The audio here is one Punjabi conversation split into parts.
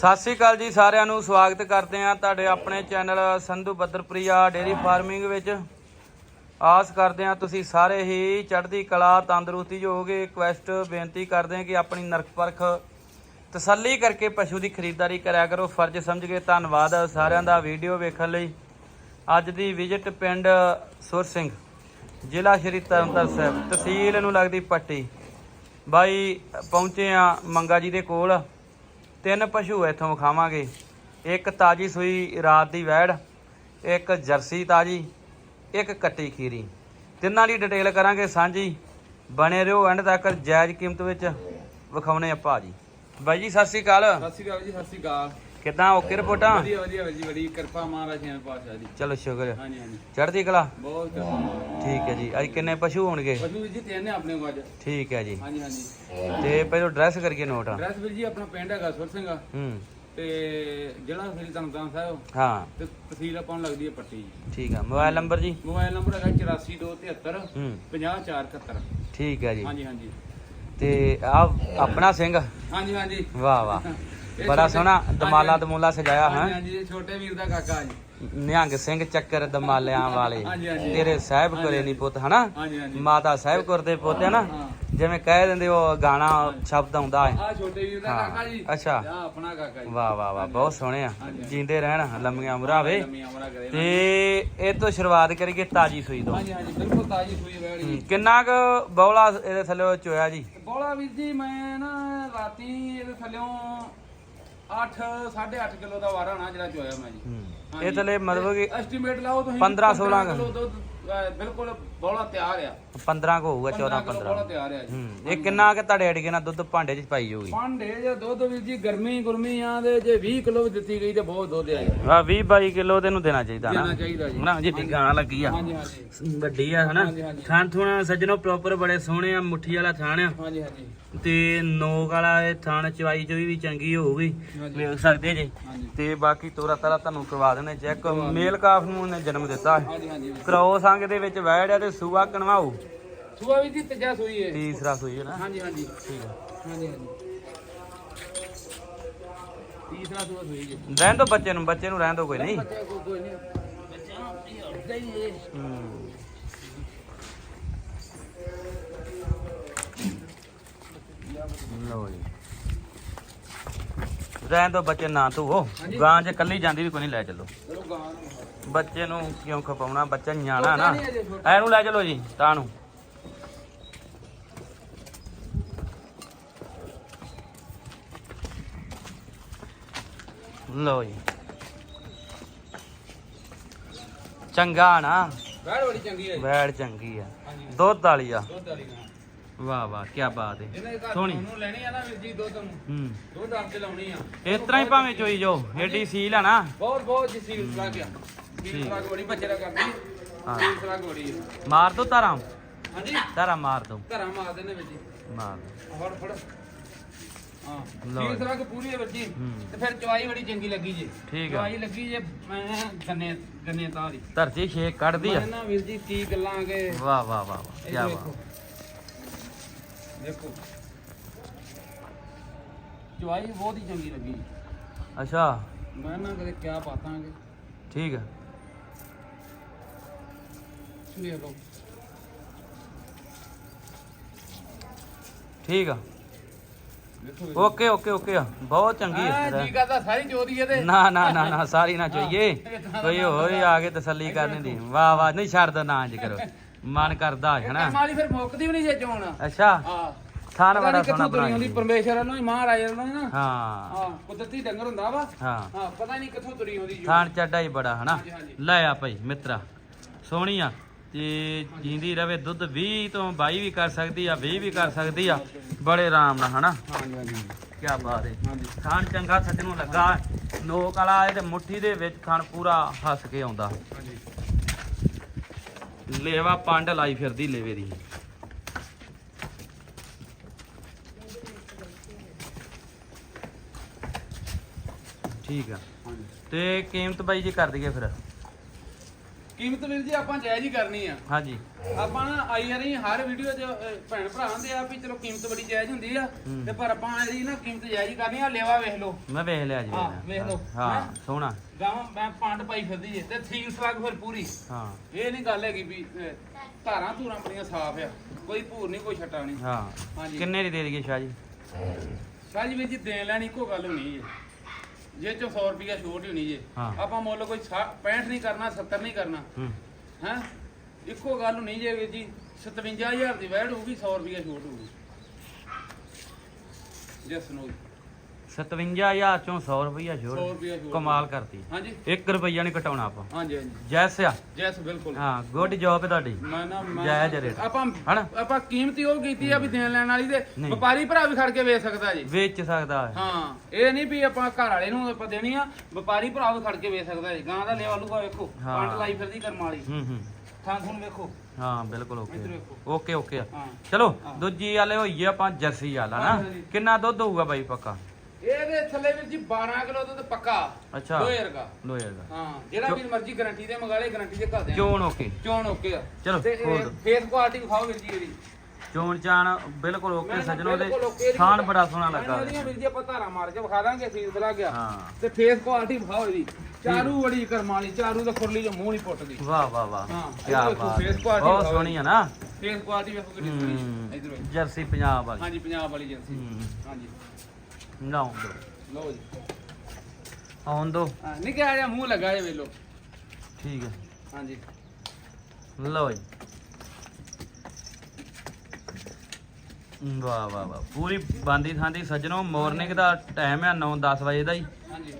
ਸਤਿ ਸ੍ਰੀ ਅਕਾਲ ਜੀ ਸਾਰਿਆਂ ਨੂੰ, ਸਵਾਗਤ ਕਰਦੇ ਹਾਂ ਤੁਹਾਡੇ ਆਪਣੇ ਚੈਨਲ ਸੰਧੂ ਬੱਦਰਪ੍ਰਿਆ ਡੇਰੀ ਫਾਰਮਿੰਗ ਵਿੱਚ। ਆਸ ਕਰਦੇ ਹਾਂ ਤੁਸੀਂ ਸਾਰੇ ਹੀ ਚੜ੍ਹਦੀ ਕਲਾ, ਤੰਦਰੁਸਤੀ ਜੋ ਹੋਗੇ ਰਿਕੁਐਸਟ ਬੇਨਤੀ ਕਰਦੇ ਹਾਂ ਕਿ ਆਪਣੀ ਨਰਕ ਪਰਖ ਤਸੱਲੀ ਕਰਕੇ ਪਸ਼ੂ ਦੀ ਖਰੀਦਦਾਰੀ ਕਰਿਆ ਕਰੋ। ਫਰਜ਼ ਸਮਝ ਕੇ ਧੰਨਵਾਦ ਸਾਰਿਆਂ ਦਾ ਵੀਡੀਓ ਵੇਖਣ ਲਈ। ਅੱਜ ਦੀ ਵਿਜ਼ਿਟ ਪਿੰਡ ਸੁਰ ਸਿੰਘ, ਜ਼ਿਲ੍ਹਾ ਸ਼੍ਰੀ ਤਰਨਤਾਰਨ ਸਾਹਿਬ। ਤਹਿਸੀਲ ਨੂੰ ਲੱਗਦੀ ਪੱਟੀ। ਬਾਈ, ਪਹੁੰਚੇ ਆ ਮੰਗਾ ਜੀ ਦੇ ਕੋਲ। ਤਿੰਨ ਪਸ਼ੂ ਇੱਥੋਂ ਵਿਖਾਵਾਂਗੇ ਇੱਕ ਤਾਜੀ ਸੂਈ ਰਾਤ ਦੀ ਵੈੜ, ਇੱਕ ਜਰਸੀ ਤਾਜੀ, ਇੱਕ ਕੱਟੀ ਖੀਰੀ। ਤਿੰਨਾਂ ਦੀ ਡਿਟੇਲ ਕਰਾਂਗੇ ਸਾਂਝੀ। ਬਣੇ ਰਹੋ ਐਂਡ ਤੱਕ ਜਾਇਜ਼ ਕੀਮਤ ਵਿੱਚ ਵਿਖਾਉਣੇ ਆ ਭਾਜੀ ਬਾਈ ਜੀ, ਸਤਿ ਸ੍ਰੀ ਅਕਾਲ। ਸਤਿ ਸ਼੍ਰੀ ਅਕਾਲ ਜੀ, ਸਤਿ ਸ਼੍ਰੀ ਅਕਾਲ। ਕਿਦਾਂ ਓਕੇ ਰਿਪੋਰਟਾਂ? ਵਧੀਆ ਵਧੀਆ ਜੀ ਬੜੀ ਕਿਰਪਾ ਮਹਾਰਾਜ ਜੀ ਪਾਸ਼ਾ ਦੀ। ਚਲੋ ਸ਼ੁਕਰ। ਹਾਂਜੀ ਹਾਂਜੀ। ਚੜ੍ਹਦੀ ਕਲਾ? ਬਹੁਤ ਠੀਕ ਹੈ ਜੀ। ਅੱਜ ਕਿੰਨੇ ਪਸ਼ੂ ਹੋਣਗੇ? ਪਸ਼ੂ ਜੀ ਤਿੰਨ ਨੇ ਆਪਣੇ ਕੋਲ ਅੱਜ ਠੀਕ ਹੈ ਜੀ। ਹਾਂਜੀ ਹਾਂਜੀ। ਤੇ ਪਹਿਲਾਂ ਡਰੈਸ ਕਰਕੇ ਨੋਟ ਐਡਰੈਸ ਵੀਰ ਜੀ ਆਪਣਾ ਪਿੰਡ ਹੈਗਾ ਸੁਰ ਸਿੰਘ ਹੂੰ। ਤੇ ਜ਼ਿਲ੍ਹਾ ਸ੍ਰੀ ਤਰਨਤਾਰਨ ਸਾਹਿਬ। ਹਾਂ। ਤੇ ਤਹਿਸੀਲ ਆਪਾਂ ਨੂੰ ਲੱਗਦੀ ਹੈ ਪੱਟੀ ਠੀਕ ਆ। ਮੋਬਾਈਲ ਨੰਬਰ ਜੀ? ਮੋਬਾਈਲ ਨੰਬਰ ਹੈਗਾ 8423 ਹੂੰ। 50471 ਠੀਕ ਹੈ ਜੀ। ਹਾਂਜੀ ਹਾਂਜੀ। ਤੇ ਆ ਆਪਣਾ ਸਿੰਘ? ਹਾਂਜੀ ਹਾਂਜੀ। ਵਾਹ ਵਾਹ। ਬੜਾ ਸੋਹਣਾ ਦਮਾਲਾ ਦਮੂਲਾ ਸਜਾਇਆ ਹੈ। ਹਾਂਜੀ ਇਹ ਛੋਟੇ ਵੀਰ ਦਾ ਕਾਕਾ ਜੀ। ਨਿਹੰਗ ਸਿੰਘ ਚੱਕਰ ਦਮਾਲਿਆਂ ਵਾਲੇ। ਤੇਰੇ ਸਾਹਿਬ ਕੋਲੇ ਨਹੀਂ ਪੁੱਤ ਹਨਾ? ਮਾਤਾ ਸਾਹਿਬ ਕੋਰ ਦੇ ਪੁੱਤ ਹੈ ਨਾ? ਹਾਂ। ਜਿਵੇਂ ਕਹਿ ਦਿੰਦੇ ਉਹ ਗਾਣਾ ਸ਼ਬਦ ਆਉਂਦਾ ਹੈ। ਆ ਛੋਟੇ ਵੀਰ ਦਾ ਹਾਂ, ਕਾਕਾ ਜੀ। ਅੱਛਾ। ਆ ਆਪਣਾ ਕਾਕਾ ਜੀ। ਵਾਹ ਵਾਹ ਵਾਹ ਬਹੁਤ ਸੋਹਣੇ ਆ। ਜਿੰਦੇ ਰਹਿਣ ਲੰਮੀਆਂ ਉਮਰਾਂ ਵੇ। ਤੇ ਇਹ ਤੋਂ ਸ਼ੁਰੂਆਤ ਕਰੀਏ ਤਾਜੀ ਸੂਈ ਤੋਂ। ਹਾਂਜੀ ਹਾਂਜੀ ਬਿਲਕੁਲ ਤਾਜੀ ਸੂਈ ਹੂੰ, ਵੈੜੀ ਕਿੰਨਾ ਕੁ ਬੌਲਾ ਇਹਦੇ ਥੱਲੇ ਚੋਇਆ ਜੀ? ਬੋਲਾ ਵੀਰ ਜੀ ਮੈਂ ਨਾ ਰਾਤੀ ਇਹਦੇ ਥੱਲਿਓਂ 8 8.5 ਕਿਲੋ ਦਾ ਵਾਰਾ ਹੋਣਾ ਜਿਹੜਾ ਚੋਇਆ ਮੈਂ ਜੀ। ਇਹ ਥੱਲੇ ਮਤਲਬ ਕਿ ਐਸਟੀਮੇਟ ਲਾਓ ਤੁਸੀਂ 15 16 ਕਿਲੋ ਦੁੱਧ ਅਹ, ਬਿਲਕੁਲ ਬੋਲਾ ਤਿਆਰ ਆ। 15 ਕੋ ਹੋਊਗਾ 14 ਕਿਲੋ ਬੋਲਾ 15 ਤਿਆਰ ਆ ਜੀ। ਹੂੰ ਇਹ ਕਿੰਨਾ ਕਿ ਤੁਹਾਡੇ ਅੜਗੇ ਨਾਲ ਦੁੱਧ ਭਾਂਡੇ 'ਚ ਪਾਈ ਹੋਊਗੀ? ਭਾਂਡੇ ਜੇ ਦੁੱਧ ਵੀਰ ਜੀ ਗਰਮੀ ਗੁਰਮੀ ਆ ਦੇ ਜੇ 20 ਕਿਲੋ ਵੀ ਦਿੱਤੀ ਗਈ ਤੇ ਬਹੁਤ ਦੁੱਧ ਆ ਜੀ। ਆ 20 22 ਕਿਲੋ ਤੈਨੂੰ ਦੇਣਾ ਚਾਹੀਦਾ ਨਾ ਦੇਣਾ ਚਾਹੀਦਾ ਜੀ। ਨਾ ਜਿੱਡੀ ਗਾਂ ਲੱਗੀ ਆ। ਹਾਂਜੀ ਹਾਂਜੀ। ਵੱਡੀ ਆ ਹਨਾ? ਹਾਂਜੀ। ਥਾਣ ਸੱਜਣੋ ਪ੍ਰੋਪਰ ਬੜੇ ਸੋਹਣੇ ਆ ਮੁੱਠੀ ਵਾਲਾ ਥਾਣ ਆ। ਹਾਂਜੀ ਹਾਂਜੀ। ਤੇ ਨੋਕ ਵਾਲਾ ਇਹ ਥਾਣ ਚਵਾਈ ਚੋਈ ਵੀ ਚੰਗੀ ਹੋਊਗੀ। ਵੇਖ ਸਕਦੇ ਜੇ। ਤੇ ਬਾਕੀ ਤੋਰਾ ਤਾਰਾ ਤੁਹਾਨੂੰ ਕਰਵਾ ਦੇਣੇ ਚੈੱਕ। ਮੇਲ ਕਾਫ ਨੂੰ ਉਹਨੇ ਜਨਮ ਦਿੱਤਾ। ਹਾਂਜੀ ਹਾਂਜੀ। ਕਰੋ ਸੰਗ ਦੇ ਵਿੱਚ ਵੈੜ ਆ ਤੇ ਸੂਆ ਕਣਵਾਉ ਸੁਆ ਵੀ ਜੀ ਤੀਜਾ ਸੂਈ ਹੈ ਤੀਸਰਾ ਸੂਈ ਹੈ ਨਾ? ਹਾਂਜੀ ਹਾਂਜੀ। ਠੀਕ ਆ। ਹਾਂਜੀ ਹਾਂਜੀ। ਤੀਸਰਾ ਸੂਆ ਸੂਈ ਜੀ ਰਹਿਣ ਦੋ ਬੱਚੇ ਨੂੰ ਬੱਚੇ ਨੂੰ ਰਹਿਣ ਦੋ ਕੋਈ ਨਹੀਂ। ਬੱਚੇ ਕੋਈ ਕੋਈ ਨਹੀਂ। ਬੱਚਾ ਹੀ ਹੈ ਹੂੰ। ਲਓ ਜੀ। ਰਹਿਣ ਦੋ ਬੱਚੇ ਨਾ ਤੂੰ ਉਹ। ਗਾਂ ਜੇ ਕੱਲੀ ਜਾਂਦੀ ਵੀ ਕੋਈ ਨਹੀਂ ਲੈ ਚੱਲੋ। ਬੱਚੇ ਨੂੰ ਕਿਉਂ ਖਪਾਉਣਾ? ਬੱਚਾ ਨਿਆਣਾ ਨਾ। ਐਨੂੰ ਲੈ ਚਲੋ ਜੀ ਤਾਂ ਨੂੰ। ਲਓ ਜੀ। ਚੰਗਾ ਨਾ। ਬੈੜ ਬੜੀ ਚੰਗੀ ਹੈ ਜੀ। ਵੈੜ ਚੰਗੀ ਆ। ਦੁੱਧ ਵਾਲੀ ਆ। ਦੁੱਧ ਵਾਲੀ ਗਾਂ ਵਾਹ ਵਾਹ ਕੀ ਬਾਤ ਹੈ ਸੋਹਣੀ। ਨੂੰ ਲੈਣੀ ਆ ਨਾ ਵੀਰ ਜੀ ਦੁੱਧ ਨੂੰ। ਹੂੰ। ਦੁੱਧ ਆਪੇ ਲਾਉਣੀ ਆ। ਇਸ ਤਰ੍ਹਾਂ ਹੀ ਭਾਵੇਂ ਚੋਈ ਜੋ ਏਡੀ ਸੀਲ ਆ ਨਾ। ਬਹੁਤ ਬਹੁਤ ਜਿਸੀ ਲੱਗ ਗਿਆ। ਬੱਚੇ ਦਾ ਕਰਦੀ ਹਾਂ। ਹੈ। ਮਾਰ ਦੋ ਤਾਰਾ ਹਾਂਜੀ। ਤਾਰਾ ਮਾਰ ਦੋ। ਘਰਾਂ ਮਾਰਦੇ ਨੇ ਵੀਰ ਜੀ ਮਾਰ ਦੋ। ਫੜ ਫੜ। ਹਾਂ। ਲਓ। ਵੀਰ ਜੀ। ਸਰਾਗ ਪੂਰੀ ਹੈ ਹੂੰ। ਤੇ ਫਿਰ ਚਵਾਈ ਬੜੀ ਚੰਗੀ ਲੱਗੀ ਜੀ। ਠੀਕ ਆ। ਚਵਾਈ ਲੱਗੀ ਜੇ ਮੈਂ ਗੰਨੇ ਗੰਨੇ ਤਾਂ ਦੀ। ਧਰਤੀ ਛੇਕ ਕੱਢਦੀ ਆ। ਮੈਂ ਨਾ ਵੀਰ ਜੀ ਕੀ ਗੱਲਾਂ ਕੇ। ਵਾਹ ਵਾਹ ਵਾਹ ਵਾਹ। ਕੀ ਬਾਤ ਦੇਖੋ। ਦੇਖੋ। ਚਵਾਈ ਬਹੁਤ ਹੀ ਚੰਗੀ ਲੱਗੀ। ਅੱਛਾ। ਮੈਂ ਨਾ ਕਦੇ ਕਿਆ ਪਾਤਾਂਗੇ ਠੀਕ ਆ। ਠੀਕ ਆ। ਓਕੇ ਓਕੇ ਓਕੇ ਆ। ਬਹੁਤ ਚੰਗੀ ਹਾਂ ਹੈ ਜੀ ਕਰਦਾ ਸਾਰੀ ਜੋਦੀ ਇਹਦੇ ਨਾ ਨਾ ਨਾ ਨਾ ਸਾਰੀ ਨਾ ਚਾਹੀਏ ਕੋਈ ਹੋਰ ਹੀ ਆ ਕੇ ਤਸੱਲੀ ਕਰਨੀ ਦੀ। ਵਾਹ ਵਾਹ ਨਹੀਂ ਛੱਡ ਦੋ ਨਾ ਇੰਜ ਕਰੋ। ਮਨ ਕਰਦਾ ਹੈ ਨਾ ਮਾਲੀ ਫਿਰ ਮੁੱਕਦੀ ਵੀ ਨਹੀਂ ਜੇ ਚੋਣ। ਅੱਛਾ। ਹਾਂ। ਥਾਨ ਬੜਾ ਸੋਹਣਾ ਬਣਾਇਆ। ਪਰਮੇਸ਼ਰ ਹੀ ਮਹਾਰਾਜ ਹੀ ਨਾ। ਹਾਂ। ਹਾਂ ਕੁਦਰਤੀ ਡੰਗਰ ਹੁੰਦਾ ਵਾ। ਹਾਂ। ਹਾਂ ਪਤਾ ਨਹੀਂ ਕਿੱਥੋਂ ਤੁਰੀ ਜੋ ਥਾਨ ਚੱਡਾ ਹੀ ਬੜਾ ਹਨਾ। ਲੈ ਆ ਭਾਈ ਮਿੱਤਰਾ। ਸੋਹਣੀ ਆ। ਤੇ ਜਿੰਦੀ ਰਵੇ ਦੁੱਧ 20 ਤੋਂ 22 ਵੀ ਕਰ ਸਕਦੀ ਆ 20 ਵੀ ਕਰ ਸਕਦੀ ਆ। ਬੜੇ ਆਰਾਮ ਨਾਲ ਹਨਾ? ਹਾਂਜੀ ਹਾਂਜੀ ਕੀ ਬਾਤ ਹੈ ਹਾਂਜੀ। ਥਾਨ ਚੰਗਾ ਸੱਜ ਨੂੰ ਲੱਗਾ। ਨੋਕ ਵਾਲਾ ਇਹਦੇ ਮੁੱਠੀ ਦੇ ਵਿੱਚ ਥਾਨ ਪੂਰਾ ਹੱਸ ਕੇ ਆਉਂਦਾ। ਹਾਂਜੀ। ਲੇਵਾ ਪੰਡ ਲਾਈ ਫਿਰਦੀ ਲੇਵੇ ਦੀ। ਠੀਕ ਆ। ਤੇ ਕੀਮਤ ਬਾਈ ਜੀ ਕਰ ਦਈਏ ਫਿਰ। ਕੀਮਤ ਵੀਰ ਜੀ ਆਪਾਂ ਜਾਇਜ਼ ਹੀ ਕਰਨੀ ਆ। ਹਾਂਜੀ। ਆਪਾਂ ਨਾ ਆਈ ਆ ਰਹੀ ਹਰ ਵੀਡੀਓ 'ਚ ਅਹ, ਭੈਣ ਭਰਾ ਹੁੰਦੇ ਆ ਵੀ ਚਲੋ ਕੀਮਤ ਬੜੀ ਜਾਇਜ਼ ਹੁੰਦੀ ਆ। ਤੇ ਪਰ ਆਪਾਂ ਇਹਦੀ ਨਾ ਕੀਮਤ ਜਾਇਜ਼ ਹੀ ਕਰਨੀ ਆ ਲੇਵਾ ਵੇਖ ਲਓ। ਮੈਂ ਵੇਖ ਲਿਆ ਜੀ ਹਾਂ, ਵੇਖ ਲਓ। ਹਾਂ ਹੈਂ? ਸੋਹਣਾ। ਗਾਵਾਂ ਮੈਂ ਪੰਡ ਪਾਈ ਫਿਰਦੀ ਜੇ ਤੇ ਸੀਲ ਸਲੱਗ ਫਿਰ ਪੂਰੀ। ਹਾਂ। ਇਹ ਨਹੀਂ ਗੱਲ ਹੈਗੀ ਵੀ ਅਹ, ਧਾਰਾਂ ਧੂਰਾਂ ਬੜੀਆਂ ਸਾਫ਼ ਆ। ਕੋਈ ਭੂਰ ਨਹੀਂ ਕੋਈ ਛੱਟਾ ਨਹੀਂ ਹਾਂ। ਹਾਂਜੀ। ਕਿੰਨੇ ਦੀ ਦੇ ਦਈਏ ਸ਼ਾਹ ਜੀ? ਸਾਜੀ ਵੀਰ ਜੀ ਦੇਣ ਲੈਣੀ ਇੱਕੋ ਗੱਲ ਹੋਣੀ ਜੇ ਜੇ ਚੋਂ 100 ਰੁਪਿਆ ਛੋਟ ਹੀ ਹੋਣੀ ਜੇ। ਹਾਂ। ਆਪਾਂ ਮੁੱਲ ਕੋਈ 65 ਨਹੀਂ ਕਰਨਾ 70 ਨਹੀਂ ਕਰਨਾ। ਹੂੰ। ਹੈ? ਇੱਕੋ ਗੱਲ ਹੋਣੀ ਜੇ ਵੀਰ ਜੀ 57000 ਦੀ ਵੈੜ ਹੋਊਗੀ 100 ਰੁਪਿਆ ਛੋਟ ਹੋਊਗੀ। ਜਸ ਨੂੰ 57000 ਚੋਂ 100 ਰੁਪਈਆ 100 ਛੋੜ ਰੁਪਿਆ ਛੋਟ ਕਮਾਲ ਕਰਤੀ ਹਾਂਜੀ। 1 ਰੁਪਈਆ ਨਹੀਂ ਘਟਾਉਣਾ ਆਪਾਂ। ਹਾਂਜੀ ਹਾਂਜੀ। ਜੈਸ ਆ। ਜੈਸ ਬਿਲਕੁਲ। ਹਾਂ ਗੁੱਡ ਜੌਬ ਹੈ ਤੁਹਾਡੀ। ਮੈਂ ਨਾ ਮੈਂ- ਜਾਇਜ਼ ਰੇਟ। ਆਪਾਂ ਹਨਾ? ਆਪਾਂ ਕੀਮਤੀ ਉਹ ਕੀਤੀ ਆ ਵੀ ਦੇਣ ਲੈਣ ਵਾਲੀ ਤੇ ਨਹੀਂ। ਵਪਾਰੀ ਭਰਾ ਵੀ ਖੜ ਕੇ ਵੇਚ ਸਕਦਾ ਜੀ। ਵੇਚ ਸਕਦਾ ਹੈ। ਹਾਂ ਇਹ ਨਹੀਂ ਵੀ ਆਪਾਂ ਘਰ ਵਾਲੇ ਨੂੰ ਆਪਾਂ ਦੇਣੀ ਆ ਵਪਾਰੀ ਭਰਾ ਵੀ ਖੜ ਕੇ ਵੇਚ ਸਕਦਾ ਜੀ। ਗਾਂ ਦਾ ਲੇਵਾ ਲੂਗਾ ਵੇਖੋ ਹਾਂ। ਪੰਡ ਲਾਈ ਫਿਰਦੀ ਕਰਮ ਵਾਲੀ। ਹੂੰ ਹੂੰ। ਥਾਂ ਥੂਣ ਵੇਖੋ। ਹਾਂ ਬਿਲਕੁਲ ਇੱਧਰ ਓਕੇ ਵੇਖੋ। ਓਕੇ ਓਕੇ ਆ ਹਾਂ। ਚਲੋ ਹਾਂ। ਦੂਜੀ ਵਾਲੇ ਹੋਈਏ ਆਪਾਂ ਜਰਸੀ ਵਾਲਾ ਨਾ? ਹਾਂਜੀ। ਕਿੰਨਾ ਦੁੱਧ ਹੋਊਗਾ ਬਾਈ ਪੱਕਾ? ਇਹਦੇ ਥੱਲੇ ਵੀਰ ਜੀ 12 ਕਿਲੋ ਦੁੱਧ ਪੱਕਾ। ਅੱਛਾ। ਦੋਏ ਰਗਾ ਲੋਹੇ ਦਾ ਹਾਂ ਜਿਹੜਾ ਵੀ ਮਰਜ਼ੀ ਗਾਰੰਟੀ ਦੇ ਮੰਗਾ ਲੇ ਗਾਰੰਟੀ ਦੇ ਘਰ ਦੇ। ਚੋਣ ਓਕੇ। ਚੋਣ ਓਕੇ ਆ। ਚਲੋ। ਫੇਸ ਕੁਆਲਿਟੀ ਵਿਖਾਓ ਵੀਰ ਜੀ ਇਹਦੀ। ਚੋਣ ਚਾਣ ਬਿਲਕੁਲ ਓਕੇ ਸੱਜਣੋ ਦੇ ਥਾਣ ਬੜਾ ਸੋਹਣਾ ਲੱਗਾ ਵੀਰ ਜੀ ਆਪਾਂ ਧਾਰਾ ਮਾਰ ਕੇ ਵਿਖਾ ਦਾਂਗੇ ਸੀਲ ਲੱਗ ਗਿਆ। ਹਾਂ। ਤੇ ਫੇਸ ਕੁਆਲਿਟੀ ਵਿਖਾਓ ਇਹਦੀ। ਚਾਰੂ ਬੜੀ ਕਰਮ ਵਾਲੀ ਚਾਰੂ ਦਾ ਖੁਰਲੀ ਜੋ ਮੂੰਹ ਨਹੀਂ ਪੁੱਟਦੀ। ਵਾਹ ਵਾਹ ਵਾਹ। ਕੀ ਬਾਤ ਬਹੁਤ ਸੋਹਣੀ ਆ ਨਾ। ਫੇਸ ਕੁਆਲਿਟੀ ਵੇਖੋ ਕਿੰਨੀ ਸੋਹਣੀ ਜਰਸੀ ਪੰਜਾਬ ਵਾਲੀ। ਹਾਂਜੀ ਪੰਜਾਬ ਵਾਲੀ ਏਜੰਸੀ ਹੂੰ। ਹਾਂਜੀ ਲਾਉਂ ਦੋ। ਲਓ ਜੀ। ਆਉਣ ਦੋ। ਹਾਂ ਨਿੱਕਾ ਜਿਹਾ ਮੂੰਹ ਲੱਗਾ ਜੇ ਵੇਲੋ ਠੀਕ ਹੈ। ਹਾਂਜੀ। ਲਓ ਜੀ। ਵਾਹ ਵਾਹ ਵਾਹ। ਪੂਰੀ ਬਾਂਦੀ ਥਾਂਦੀ ਸੱਜਣੋ ਮਾਰਨਿੰਗ ਦਾ ਟਾਈਮ ਹੈ 9-10 ਵਜੇ ਦਾ ਹੀ। ਹਾਂਜੀ।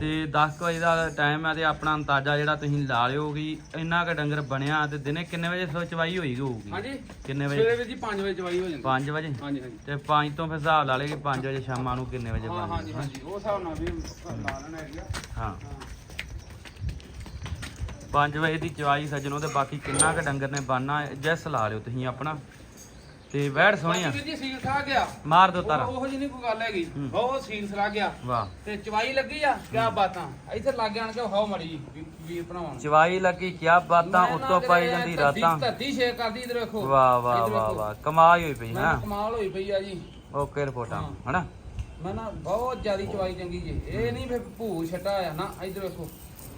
ਤੇ 10 ਵਜੇ ਦਾ ਟਾਈਮ ਹੈ ਤੇ ਆਪਣਾ ਅੰਦਾਜ਼ਾ ਜਿਹੜਾ ਤੁਸੀਂ ਲਾ ਲਿਓ ਕਿ ਇੰਨਾ ਕ ਡੰਗਰ ਬਣਿਆ ਤੇ ਦਿਨੇ ਕਿੰਨੇ ਵਜੇ ਸੋ ਚਵਾਈ ਹੋਈ ਹੋਊਗੀ? ਹਾਂਜੀ। ਕਿੰਨੇ ਸਵੇਰੇ ਵਜੇ ਵੀਰ ਜੀ 5 ਵਜੇ ਚਵਾਈ ਹੋ ਜਾਂਦੀ। 5 ਵਜੇ? ਹਾਂਜੀ ਹਾਂਜੀ। ਤੇ 5 ਤੋਂ ਫਿਰ ਹਿਸਾਬ ਲਾ ਲਏ ਕਿ 5 ਵਜੇ ਸ਼ਾਮਾਂ ਨੂੰ ਕਿੰਨੇ ਵਜੇ ਹਾਂ ਹਾਂਜੀ ਹਾਂਜੀ। ਉਹ ਹਿਸਾਬ ਨਾਲ ਵੀ ਲਾ ਲੈਣਾ ਹੈਗਾ ਹਾਂ ਹਾਂ। 5 ਵਜੇ ਦੀ ਚਵਾਈ ਸੱਜਣੋ ਤੇ ਬਾਕੀ ਕਿੰਨਾ ਕ ਡੰਗਰ ਨੇ ਬਣਨਾ ਜੈਸ ਲਾ ਲਿਓ ਤੁਸੀਂ ਆਪਣਾ। ਤੇ ਵੈੜ ਸੋਹਣੀ ਆ ਬਾਕੀ ਵੀਰ ਜੀ ਸੀਲ ਖਾ ਗਿਆ। ਮਾਰ ਦੋ ਤਾਰਾ। ਉਹ ਜਿਹੀ ਨਹੀਂ ਕੋਈ ਗੱਲ ਹੈਗੀ। ਬਹੁਤ ਸੀਲ ਸਰਾ ਗਿਆ। ਵਾਹ। ਤੇ ਚਵਾਈ ਲੱਗੀ ਆ? ਕਿਆ ਬਾਤਾਂ? ਇੱਥੇ ਲੱਗ ਜਾਣ ਕੇ ਹਾਓ ਮੜੀ ਵੀਰ ਭਰਾਵਾਂ ਚਵਾਈ ਲੱਗੀ ਕਿਆ ਬਾਤਾਂ? ਉੱਤੋਂ ਪਾਈ ਜਾਂਦੀ ਰਾਤਾਂ। ਧਰਤੀ ਸ਼ੇਕ ਕਰਦੀ ਇਧਰ ਵੇਖੋ। ਵਾਹ ਵਾਹ ਵਾਹ। ਵਾਹ। ਕਮਾਲ ਹੋਈ ਪਈ ਹਾਂ? ਕਮਾਲ ਹੋਈ ਪਈ ਆ ਜੀ। ਓਕੇ ਰਿਪੋਰਟਾਂ। ਹਨਾ? ਮੈਂ ਨਾ ਬਹੁਤ ਜ਼ਿਆਦੀ ਚਵਾਈ ਚੰਗੀ ਜੀ। ਇਹ ਨਹੀਂ ਫਿਰ ਭੂ ਛਟਾ ਆ ਨਾ ਇਧਰ ਵੇਖੋ।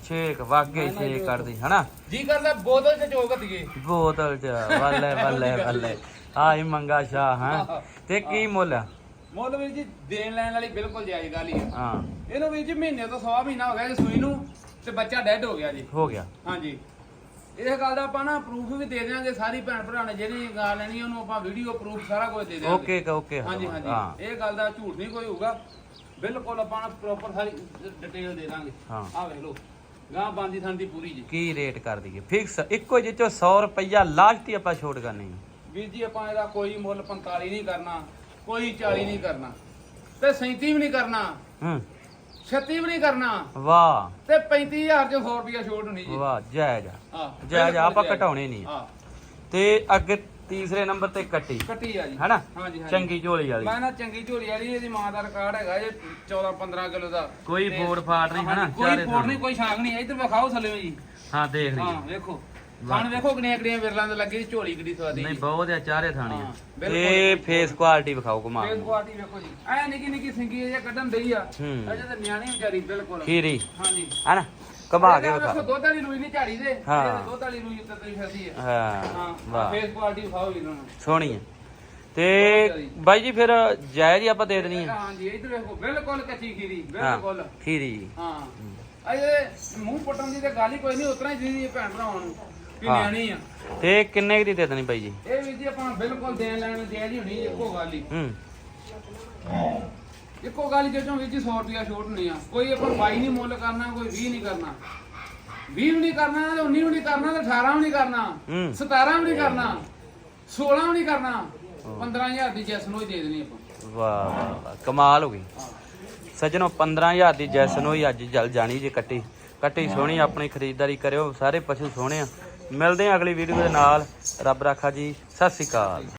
ਛੇਕ ਨਾ, ਛੇਕ ਇਹ ਕੱਢਦੀ ਹਨਾ? ਜੀ ਕਰਦਾ ਬੋਤਲ ਚ ਚੋਕ ਦਈਏ ਬੋਤਲ ਚ ਬੱਲੇ ਬੱਲੇ ਬੱਲੇ। ਆਈ ਮੰਗਾ ਸ਼ਾ ਹਾਂ? ਤੇ ਕੀ ਮੁੱਲ ਆ? ਮੁੱਲ ਵੀਰ ਜੀ ਦੇਣ ਲੈਣ ਵਾਲੀ ਬਿਲਕੁਲ ਜਾਇਜ਼ ਗੱਲ ਹੀ ਆ। ਹਾਂ। ਇਹਨੂੰ ਵੀਰ ਜੀ ਮਹੀਨੇ ਤੋਂ ਸਵਾ ਮਹੀਨਾ ਹੋ ਗਿਆ ਜੀ ਸੂਈ ਨੂੰ ਤੇ ਬੱਚਾ ਡੈੱਡ ਹੋ ਗਿਆ ਜੀ। ਹੋ ਗਿਆ। ਹਾਂਜੀ। ਇਹ ਗੱਲ ਦਾ ਆਪਾਂ ਨਾ ਪ੍ਰੂਫ ਵੀ ਦੇ ਦਿਆਂਗੇ ਸਾਰੀ ਭੈਣ ਭਰਾ ਨੇ ਜਿਹੜੀ ਗੱਲ ਲੈਣੀ ਉਹਨੂੰ ਆਪਾਂ ਵੀਡੀਓ ਪ੍ਰੂਫ ਸਾਰਾ ਕੁਝ ਦੇ ਦਿਆਂਗੇ। ਓਕੇ ਓਕੇ ਹਾਂਜੀ ਹਾਂ। ਹਾਂਜੀ। ਇਹ ਗੱਲ ਦਾ ਝੂਠ ਨਹੀਂ ਕੋਈ ਹੋਊਗਾ। ਬਿਲਕੁਲ ਆਪਾਂ ਪ੍ਰੋਪਰ ਸਾਰੀ ਡਿਟੇਲ ਦੇ ਦਾਂਗੇ ਹਾਂ। ਆਹ ਵੇਖ ਲਓ। ਗਾਂ ਬਾਂਦੀ ਥਾਂਦੀ ਪੂਰੀ ਜੀ। ਕੀ ਰੇਟ ਕਰ ਦਈਏ? ਫਿਕਸ ਇੱਕੋ ਜਿਹੇ ਚੋਂ 100 ਰੁਪਈਆ ਲਾਸਟ ਹੀ ਆਪਾਂ ਛੋਟ ਕਰਨੀ। ਵੀਰ ਜੀ ਆਪਾਂ ਇਹਦਾ ਕੋਈ ਮੁੱਲ 45 ਨਹੀਂ ਕਰਨਾ ਕੋਈ 40 ਨਹੀਂ ਕਰਨਾ ਤੇ 37 ਵੀ ਨਹੀਂ ਕਰਨਾ ਹੂੰ। 36 ਵੀ ਨਹੀਂ ਕਰਨਾ ਵਾਹ। ਤੇ 35000 ਚ 100 ਰੁਪਿਆ ਛੋਟ ਹੋਣੀ ਜੀ। ਵਾਹ ਜਾਇਜ਼ ਆ। ਜਾਇਜ਼ ਆਪਾਂ ਘਟਾਉਣੇ ਨਹੀਂ ਹਾਂ। ਤੇ ਅੱਗੇ ਤੀਸਰੇ ਨੰਬਰ ਤੇ ਕੱਟੀ। ਕੱਟੀ ਆ ਜੀ। ਹਨਾ? ਹਾਂਜੀ ਹਾਂਜੀ। ਚੰਗੀ ਝੋਲੀ ਵਾਲੀ। ਮੈਂ ਨਾ ਚੰਗੀ ਝੋਲੀ ਵਾਲੀ ਇਹਦੀ ਮਾਂ ਦਾ ਰਿਕਾਰਡ ਹੈਗਾ ਜੇ 14 15 ਕਿਲੋ ਦਾ। ਕੋਈ ਤੇ- ਫੋੜ ਫਾੜ ਨਹੀਂ ਹਨਾ? ਕੋਈ ਫੋੜ ਨਹੀਂ ਕੋਈ ਛਾਂਗ ਨਹੀਂ। ਇੱਧਰ ਵਿਖਾਓ ਥੱਲੇ ਜੀ ਹਾਂ ਦੇਖ ਹਾਂ ਲਈ ਵੇਖੋ ਖਾਣ ਵੇਖੋ ਕਿੰਨੀਆਂ ਕਿੰਨੀਆਂ ਵਿਰਲਾਂ ਦੇ ਲੱਗੀ ਝੋਲੀ ਕਿੱਡੀ ਸਵਾਦੀ। ਨਹੀਂ ਬਹੁਤ ਆ ਚਾਰੇ ਥਾਣੇ ਹਾਂ, ਆ ਬਿਲਕੁਲ। ਤੇ ਫੇਸ ਕੁਆਲਿਟੀ ਵਿਖਾਓ ਘੁਮਾ ਫੇਸ ਕੁਆਲਿਟੀ ਵੇਖੋ ਜੀ। ਐ ਨਿੱਕੀ ਨਿੱਕੀ ਸਿੰਗੀ ਜੇ ਕੱਢਣ ਦਈ ਆ ਹੂੰ। ਅਜੇ ਤਾਂ ਨਿਆਣੀ ਵਿਚਾਰੀ ਬਿਲਕੁਲ। ਖੀਰੀ। ਹਾਂਜੀ। ਹਨਾ? ਘੁਮਾ ਕੇ ਵਿਖਾ ਦੁੱਧ ਵਾਲੀ ਰੂਈ ਨਹੀਂ ਝਾੜੀ ਦੇ। ਹਾਂ। ਇਹ ਦੁੱਧ ਵਾਲੀ ਰੂਈ ਉੱਤੇ ਤਰੀ ਫਿਰਦੀ ਹੈ। ਹਾਂ ਹਾਂ ਵਾਹ। ਫੇਸ ਕੁਆਲਿਟੀ ਵਿਖਾਓ ਵੀਰ ਨੂੰ। ਸੋਹਣੀ ਹੈ। ਤੇ ਬਾਈ ਜੀ ਫਿਰ ਜਾਇਜ਼ ਹੀ ਆਪਾਂ ਦੇ ਦੇਣੀ ਹੈ। ਹਾਂਜੀ ਇੱਧਰ ਵੇਖੋ ਬਿਲਕੁਲ ਕੱਚੀ ਖੀਰੀ ਹਾਂ ਬਿਲਕੁਲ। ਖੀਰੀ ਹਾਂ। ਅਜੇ ਮੂੰਹ ਪਟਣ ਦੀ ਤੇ ਗੱਲ ਹੀ ਕੋਈ ਨਹੀਂ ਉਤਰਾ ਹੀ ਜਿਹਦੀ ਭੈਣ ਭਰਾਵਾਂ ਨੂੰ ਕਿ ਹਾਂ। ਨਿਆਣੀ ਆ। ਤੇ ਕਿੰਨੇ ਕੁ ਦੀ ਦੇ ਦੇਣੀ ਬਾਈ ਜੀ? ਇਹ ਵੀ ਜੀ ਆਪਾਂ ਬਿਲਕੁਲ ਦੇਣ ਲੈਣ ਦੇ ਜੀ ਹੋਣੀ ਇੱਕੋ ਗੱਲ ਹੀ। ਹੂੰ। ਇੱਕੋ ਗੱਲ ਹੀ ਚੋਂ ਵੀ ਜੀ 100 ਰੁਪਿਆ ਛੋਟ ਨਹੀਂ ਆ। ਕੋਈ ਆਪਾਂ 22 ਨਹੀਂ ਮੁੱਲ ਕਰਨਾ ਕੋਈ 20 ਨਹੀਂ ਕਰਨਾ। 20 ਵੀ ਨਹੀਂ ਕਰਨਾ ਤੇ 19 ਵੀ ਨਹੀਂ ਕਰਨਾ ਤੇ 18 ਵੀ ਨਹੀਂ ਕਰਨਾ ਹੂੰ। 17 ਵੀ ਨਹੀਂ ਕਰਨਾ 16 ਵੀ ਨਹੀਂ ਕਰਨਾ 15000 ਦੀ ਜੈਸ ਨੂੰ ਹੀ ਦੇ ਦੇਣੀ ਆਪਾਂ। ਵਾਹ ਵਾਹ, ਵਾਹ ਕਮਾਲ ਹੋ ਗਈ। ਸੱਜਣੋ 15000 ਦੀ ਜੈਸਨ ਹੋਈ ਅੱਜ ਜਲ ਜਾਣੀ ਜੇ ਕੱਟੀ। ਕੱਟੀ ਸੋਹਣੀ ਆਪਣੀ ਖਰੀਦਦਾਰੀ ਕਰਿਓ ਸਾਰੇ ਪਸ਼ੂ ਸੋਹਣੇ ਆ। ਮਿਲਦੇ ਆ ਅਗਲੀ ਵੀਡੀਓ ਦੇ ਨਾਲ। ਰੱਬ ਰਾਖਾ ਜੀ ਸਤਿ ਸ਼੍ਰੀ ਅਕਾਲ।